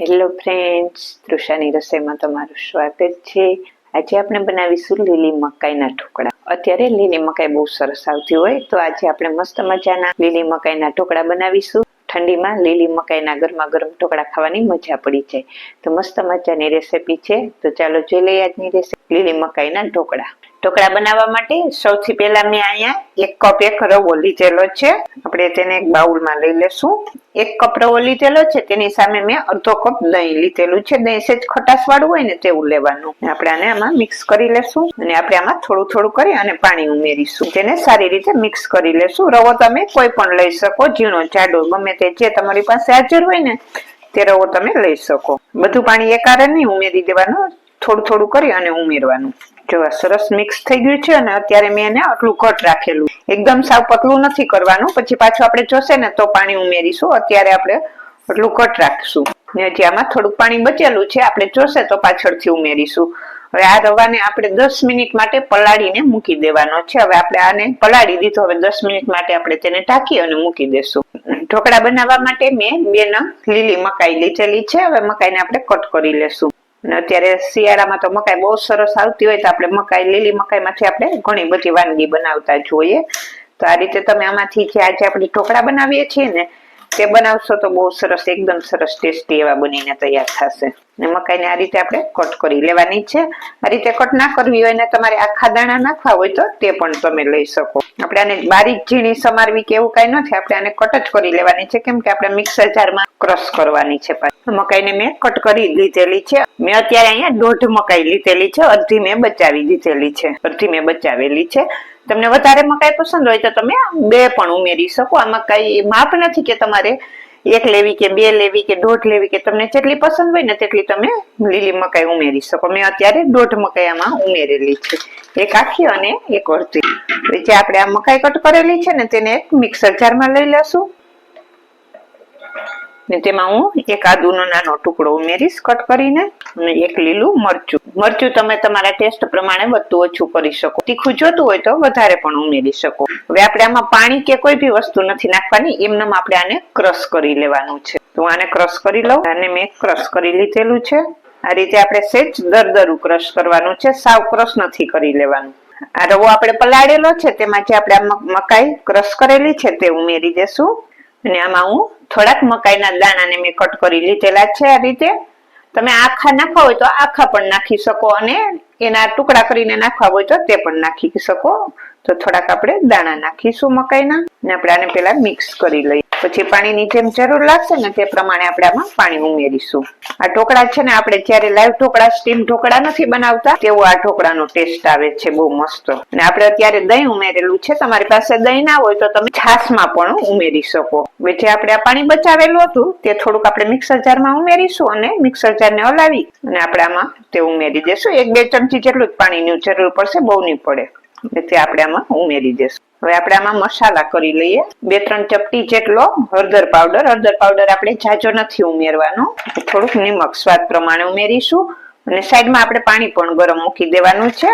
Hello friends તૃષાની રસોઈમાં તમારું સ્વાગત છે. આજે આપણે બનાવીશું લીલી મકાઈના ઢોકળા. અત્યારે લીલી મકાઈ બહુ સરસ આવતી હોય તો આજે આપણે મસ્ત મજાના લીલી મકાઈના ઢોકળા બનાવીશું. ઠંડીમાં લીલી મકાઈના ગરમા ગરમ ઢોકળા ખાવાની મજા પડી જાય. તો મસ્ત મજાની રેસીપી છે. તો ચાલો જોઈ લઈએ આજની રેસીપી. લીલી મકાઈના ઢોકળા. ઢોકળા બનાવવા માટે સૌથી પહેલા મેં અહીંયા એક કપ એક રવો લીધેલો છે. આપણે તેને એક બાઉલમાં લઈ લેશું. એક કપ રવો લીધેલો છે, તેની સામે મેં અડધો કપ દહીં લીધેલું છે. દહીં સેજ ખટાશ વાળું હોય ને તેવું લેવાનું. આપણે આને આમાં મિક્સ કરી લેશું અને આપણે આમાં થોડું થોડું કરી અને પાણી ઉમેરીશું. તેને સારી રીતે મિક્સ કરી લેશું. રવો તમે કોઈ પણ લઈ શકો, ઝીણો, જાડો, ગમે તે જે તમારી પાસે હાજર હોય ને તે રવો તમે લઈ શકો. બધું પાણી એકારે નહીં ઉમેરી દેવાનું. થોડું થોડું કરી અને ઉમેરવાનું. જો સરસ મિક્સ થઈ ગયું છે અને અત્યારે મેં એને આટલું ઘટ રાખેલું. એકદમ સાવ પતલું નથી કરવાનું. પછી પાછું આપણે જોશે ને તો પાણી ઉમેરીશું. અત્યારે આપણે આટલું ઘટ રાખશું. ને હજી આમાં થોડુંક પાણી બચેલું છે. આપણે જોશે તો પાછળથી ઉમેરીશું. હવે આ રવાને આપણે દસ મિનિટ માટે પલાળીને મૂકી દેવાનો છે. હવે આપણે આને પલાળી દીધો. હવે દસ મિનિટ માટે આપણે તેને ઢાંકી અને મૂકી દેશું. ઢોકળા બનાવવા માટે મેં બે નંગ લીલી મકાઈ લીધેલી છે. હવે મકાઈને આપણે કટ કરી લેશું. અને અત્યારે શિયાળામાં તો મકાઈ બહુ સરસ આવતી હોય તો આપણે મકાઈ, લીલી મકાઈમાંથી આપણે ઘણી બધી વાનગી બનાવતા જોઈએ. તો આ રીતે તમે આમાંથી જે આજે આપણે ઢોકળા બનાવીએ છીએ ને, તે બનાવશો તો બહુ સરસ, એકદમ સરસ ટેસ્ટી એવા બનીને તૈયાર થશે. ને મકાઈને આ રીતે આપણે કટ કરી લેવાની છે. આ રીતે કટ ના કરવી હોય ને તમારે આખા દાણા નાખવા હોય તો તે પણ તમે લઈ શકો. આપણે આને બારીક ઝીણી સમારવી કે એવું કઈ નથી આપણે આને કટ જ કરી લેવાની છે. કેમ કે આપણે મિક્સર જારમાં ક્રશ કરવાની છે મકાઈને મેં કટ કરી લીધેલી છે. મેં અત્યારે અહીંયા દોઢ મકાઈ લીધેલી છે, અડધી મેં બચાવી દીધેલી છે. અડધી મેં બચાવેલી છે. તમને વધારે મકાઈ પસંદ હોય તો તમે બે પણ ઉમેરી શકો. આમાં કઈ માપ નથી કે તમારે એક લેવી કે બે લેવી કે દોઢ લેવી કે તમને જેટલી પસંદ હોય ને તેટલી તમે લીલી મકાઈ ઉમેરી શકો. મેં અત્યારે દોઢ મકાઈ આમાં ઉમેરેલી છે. એક આખી અને એક અડધી. જે આપણે આ મકાઈ કટ કરેલી છે ને તેને એક મિક્સર જારમાં લઈ લેશું. ને તેમાં હું એક આદુનો નાનો ટુકડો ઉમેરીશ, કટ કરીને, અને એક લીલું મરચું. મરચું તમે તમારા ટેસ્ટ પ્રમાણે વધુ ઓછું કરી શકો. તીખું જોતું હોય તો વધારે પણ ઉમેરી શકો. હવે આપણે આમાં પાણી કે કોઈ બી વસ્તુ નથી નાખવાની, એમનેમ આપણે આને ક્રશ કરી લેવાનું છે. તો આને ક્રશ કરી લઉં અને મેં ક્રશ કરી લીધેલું છે. આ રીતે આપણે સેજ દરદરું ક્રશ કરવાનું છે. સાવ ક્રશ નથી કરી લેવાનું. આ રવો આપણે પલાળેલો છે તેમાં જે આપણે મકાઈ ક્રશ કરેલી છે, તે ઉમેરી દેશું. અને આમાં હું થોડાક મકાઈના દાણાને મેં કટ કરી લીધેલા છે આ રીતે. તમે આખા નાખવા હોય તો આખા પણ નાખી શકો અને એના ટુકડા કરીને નાખવા હોય તો તે પણ નાખી શકો. તો થોડાક આપણે દાણા નાખીશું મકાઈના. અને આપણે આને પેલા મિક્સ કરી લઈએ. પછી પાણીની જેમ જરૂર લાગશે ને તે પ્રમાણે આપણે આમાં પાણી ઉમેરીશું. આ ઢોકળા છે ને આપણે જ્યારે લાઈવ ઢોકળા સ્ટીમ ઢોકળા નથી બનાવતા, તેવો આ ઢોકળાનો ટેસ્ટ આવે છે, બહુ મસ્ત. અને આપણે અત્યારે દહીં ઉમેરેલું છે, તમારી પાસે દહીં ના હોય તો તમે છાશમાં પણ ઉમેરી શકો. જે આપણે આ પાણી બચાવેલું હતું, તે થોડુંક આપણે મિક્સર જારમાં ઉમેરીશું અને મિક્સર જારને હલાવી અને આપણે આમાં તે ઉમેરી દેશું. એક બે ચમચી જેટલું જ પાણીની જરૂર પડશે, બહુ નહીં પડે. તે આપણે આમાં ઉમેરી દેશું. હવે આપણે આમાં મસાલા કરી લઈએ. બે ત્રણ ચપટી જેટલો હળદર પાવડર. હળદર પાવડર આપણે જાજો નથી ઉમેરવાનો. થોડુંક નિમક સ્વાદ પ્રમાણે ઉમેરીશું. અને સાઈડમાં આપણે પાણી પણ ગરમ મૂકી દેવાનું છે.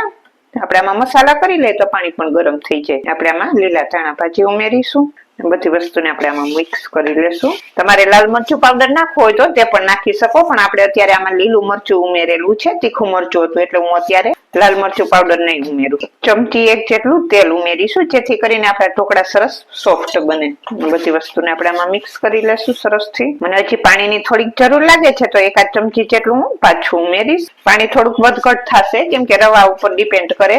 આપણે આમાં મસાલા કરી લઈએ તો પાણી પણ ગરમ થઈ જાય. આપણે આમાં લીલા ધાણા ભાજી ઉમેરીશું. બધી વસ્તુને આપણે આમાં મિક્સ કરી લેશું. તમારે લાલ મરચું પાવડર નાખવો હોય તો તે પણ નાખી શકો, પણ આપણે અત્યારે આમાં લીલું મરચું ઉમેરેલું છે, તીખું મરચું હતું એટલે હું અત્યારે લાલ મરચું પાવડર નહીં ઉમેરું. ચમચી એક જેટલું તેલ ઉમેરીશું, જેથી કરીને આપણા ઢોકળા સરસ સોફ્ટ બને. બધી વસ્તુને આપણે આમાં મિક્સ કરી લેશું સરસથી. મને હજી પાણીની થોડીક જરૂર લાગે છે, તો એકાદ ચમચી જેટલું હું પાછું ઉમેરીશ. પાણી થોડુંક વધઘટ થશે, કેમ કે રવા ઉપર ડિપેન્ડ કરે.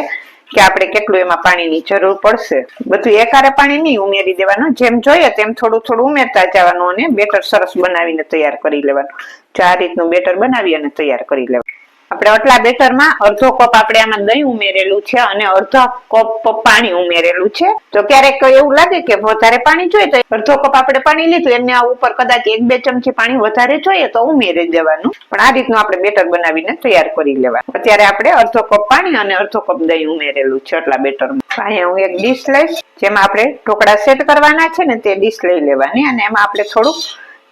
કે આપણે કેટલું એમાં પાણીની જરૂર પડશે. બધું એકારે પાણી નહીં ઉમેરી દેવાનું. જેમ જોઈએ તેમ થોડું થોડું ઉમેરતા જવાનું અને બેટર સરસ બનાવીને તૈયાર કરી લેવાનું. જો આ રીતનું બેટર બનાવી અને તૈયાર કરી લેવાનું. આપણે આટલા બેટરમાં અડધો કપ આપણે આમાં દહીં ઉમેરેલું છે અને અડધો કપ પાણી ઉમેરેલું છે. તો ક્યારેક એવું લાગે કે વધારે પાણી જોઈએ તો અડધો કપ આપણે પાણી લીધું, એમને ઉપર કદાચ એક બે ચમચી પાણી વધારે જોઈએ તો ઉમેરી દેવાનું. પણ આ રીતનું આપણે બેટર બનાવીને તૈયાર કરી લેવાનું. અત્યારે આપણે અડધો કપ પાણી અને અડધો કપ દહીં ઉમેરેલું છે આટલા બેટરમાં. અહીંયા હું એક ડીશ લઈશ, જેમાં આપણે ઢોકળા સેટ કરવાના છે ને તે ડીશ લઈ લેવાની અને એમાં આપણે થોડુંક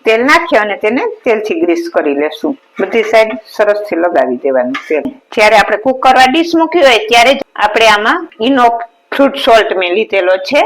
તેલ નાખી અને તેને તેલથી ગ્રીસ કરી લેશું. બધી સાઈડ સરસથી લગાવી દેવાનું તેલ. જ્યારે આપણે કુક ડીશ મૂકી હોય ત્યારે જ આપણે આમાં ઇનો ફ્રૂટ સોલ્ટ મેં લીધેલો છે.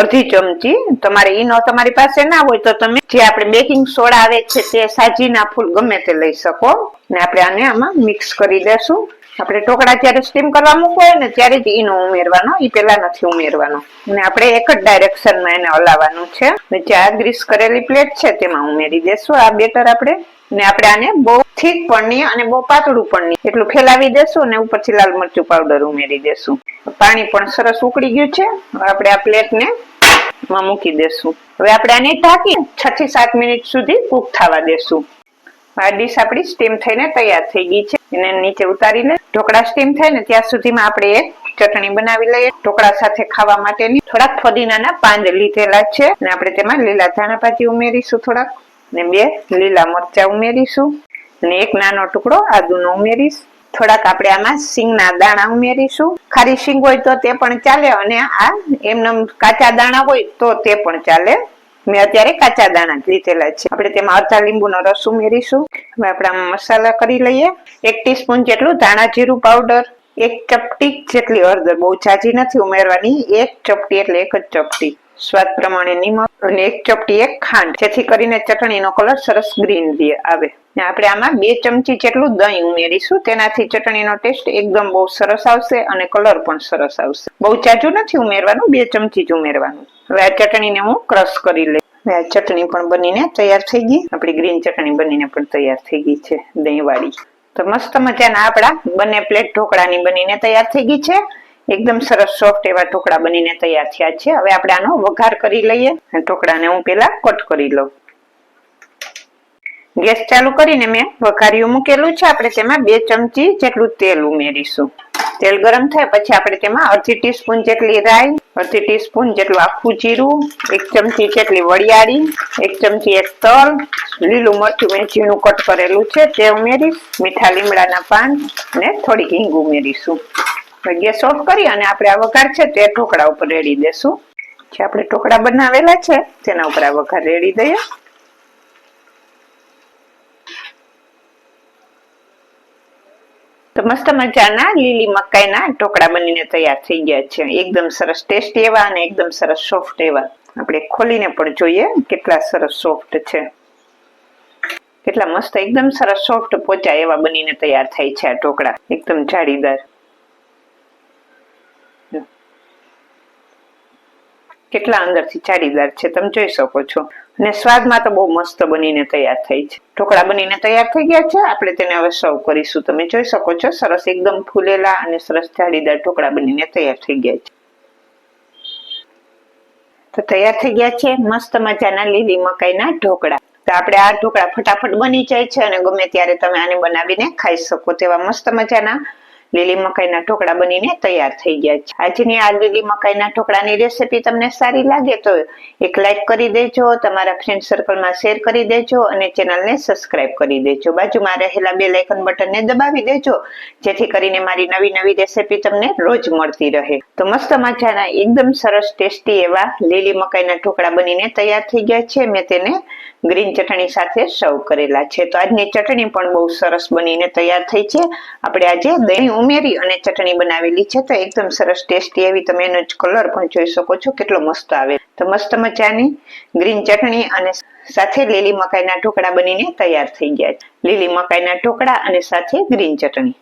અડધી ચમચી. તમારે ઈનો તમારી પાસે ના હોય તો તમે જે આપણે બેકિંગ સોડા આવે છે તે સાજીના ફૂલ ગમે તે લઈ શકો. ને આપણે આને આમાં મિક્સ કરી દેશું આપણે ઢોકળા જ્યારે સ્ટીમ કરવા મૂકવો હોય ને ત્યારે જ ઈનો ઉમેરવાનો, ઈ પેલા નથી ઉમેરવાનો. અને આપણે એક જ ડાયરેક્શનમાં એને હલાવવાનું છે. જે આ ગ્રીસ કરેલી પ્લેટ છે તેમાં ઉમેરી દેશું આ બેટર આપણે. ને આપણે આને બહુ થીક પણ નહીં અને બહુ પાતળું પણ નહીં. એટલું ફેલાવી દેશું અને ઉપરથી લાલ મરચું પાવડર ઉમેરી દેશું. પાણી પણ સરસ ઉકળી ગયું છે. આપણે આ પ્લેટને માં મૂકી દેશું. હવે આપણે આને ઢાંકી છ થી સાત મિનિટ સુધી કુક થવા દેશું. આ ડીશ આપણી સ્ટીમ થઈને તૈયાર થઈ ગઈ છે. એને નીચે ઉતારીને ઢોકળા સ્ટીમ થાય ને ત્યાં સુધીમાં આપણે એક ચટણી બનાવી લઈએ. ઢોકળા સાથે ખાવા માટેની થોડાક ફદીનાના પાંદ લીધેલા છે અને આપણે તેમાં લીલા ધાણા ભાજી ઉમેરીશું થોડાક ને બે લીલા મરચા ઉમેરીશું અને એક નાનો ટુકડો આદુનો ઉમેરીશ. થોડાક આપણે આમાં સિંગના દાણા ઉમેરીશું. ખારી સિંગ હોય તો તે પણ ચાલે અને આ એમને કાચા દાણા હોય તો તે પણ ચાલે. મેં અત્યારે કાચા દાણા લીધેલા છે. આપણે તેમાં અડધા લીંબુનો રસ ઉમેરીશું. હવે આપણે મસાલા કરી લઈએ. એક ટીસ્પૂન જેટલું ધાણા જીરું પાવડર, એક ચપટી જેટલી હળદર, બહુ જાજી નથી ઉમેરવાની, એક ચપટી એટલે એક જ ચપટી. સ્વાદ પ્રમાણે નિમક અને એક ચપટી એક ખાંડ. જેથી કરીને ચટણીનો કલર સરસ ગ્રીન આવે. ને આપણે આમાં બે ચમચી જેટલું દહીં ઉમેરીશું. તેનાથી ચટણીનો ટેસ્ટ એકદમ બહુ સરસ આવશે અને કલર પણ સરસ આવશે. બહુ ચાજુ નથી ઉમેરવાનું, બે ચમચી જ ઉમેરવાનું. હવે આ ચટણીને હું ક્રશ કરી લઈ આ ચટણી પણ બનીને તૈયાર થઈ ગઈ. આપણી ગ્રીન ચટણી બનીને પણ તૈયાર થઈ ગઈ છે દહીં વાળી તો મસ્ત મજાના આપણા બંને પ્લેટ ઢોકળાની બનીને તૈયાર થઈ ગઈ છે. એકદમ સરસ સોફ્ટ એવા ઢોકળા બનીને તૈયાર થયા છે. હવે આપણે આનો વઘાર કરી લઈએ. ઢોકળાને હું પેલા કટ કરી લઉં. ગેસ ચાલુ કરીને મેં વઘાર્યું મૂકેલું છે. આપણે તેમાં બે ચમચી જેટલું તેલ ઉમેરીશું. તેલ ગરમ થાય પછી આપણે તેમાં અડધી ટીસ્પૂન જેટલી રાઈ, અડધી ટીસ્પૂન જેટલું આખું જીરું, એક ચમચી જેટલી વરિયાળી, એક ચમચી એક તલ, લીલું મરચું મેં ઝીણું કટ કરેલું છે. તે ઉમેરીશ મીઠા લીમડાના પાન અને થોડીક હિંગ ઉમેરીશું. ગેસ ઓફ કરી અને આપણે આ વઘાર છે તે ઢોકળા ઉપર રેડી દેશું. જે આપણે ઢોકળા બનાવેલા છે, તેના ઉપર આ વઘાર રેડી દઈએ. તો મસ્ત લીલી મકાઈના ઢોકળા બનીને તૈયાર થઈ ગયા છે. એકદમ સરસ ટેસ્ટી એવા અને એકદમ સરસ સોફ્ટ એવા. આપણે ખોલીને પણ જોઈએ કેટલા સરસ સોફ્ટ છે. કેટલા મસ્ત, એકદમ સરસ સોફ્ટ પોચા એવા બનીને તૈયાર થાય છે આ ઢોકળા. એકદમ જાળીદાર. કેટલા અંદરથી જાળીદાર છે તમે જોઈ શકો છો. અને સ્વાદમાં તો બહુ મસ્ત બનીને તૈયાર થઈ છે. ઢોકળા બનીને તૈયાર થઈ ગયા છે. આપણે તેને હવે સર્વ કરીશું. તમે જોઈ શકો છો, સરસ એકદમ ફૂલેલા અને સરસ જાડીદાર ઢોકળા બનીને તૈયાર થઈ ગયા છે. તો તૈયાર થઈ ગયા છે મસ્ત મજાના લીલી મકાઈના ઢોકળા. તો આપણે આ ઢોકળા ફટાફટ બની જાય છે અને ગમે ત્યારે તમે આને બનાવીને ખાઈ શકો તેવા મસ્ત મજાના લીલી મકાઈના ઢોકળા બનીને તૈયાર થઈ ગયા છે. આજની આ લીલી મકાઈના ઢોકળાની રેસીપી તમને સારી લાગે તો એક લાઈક કરી દેજો, તમારા ફ્રેન્ડ સર્કલમાં શેર કરી દેજો અને ચેનલને સબસ્ક્રાઇબ કરી દેજો. બાજુમાં રહેલા બે લાઇકન બટનને દબાવી દેજો, જેથી કરીને મારી નવી નવી રેસીપી તમને રોજ મળતી રહે. તો મસ્ત મજાના, એકદમ સરસ ટેસ્ટી એવા લીલી મકાઈના ઢોકળા બનીને તૈયાર થઈ ગયા છે. મેં તેને ગ્રીન ચટણી સાથે સર્વ કરેલા છે. તો આજની ચટણી પણ બહુ સરસ બનીને તૈયાર થઈ છે. આપણે આજે દહીં ઉમેરી અને ચટણી બનાવેલી છે. તો એકદમ સરસ ટેસ્ટી એવી તમે એનો જ કલર પણ જોઈ શકો છો. કેટલો મસ્ત આવે. તો મસ્ત મજાની ગ્રીન ચટણી અને સાથે લીલી મકાઈના ઢોકળા બનીને તૈયાર થઈ ગયા છે. લીલી મકાઈના ઢોકળા અને સાથે ગ્રીન ચટણી.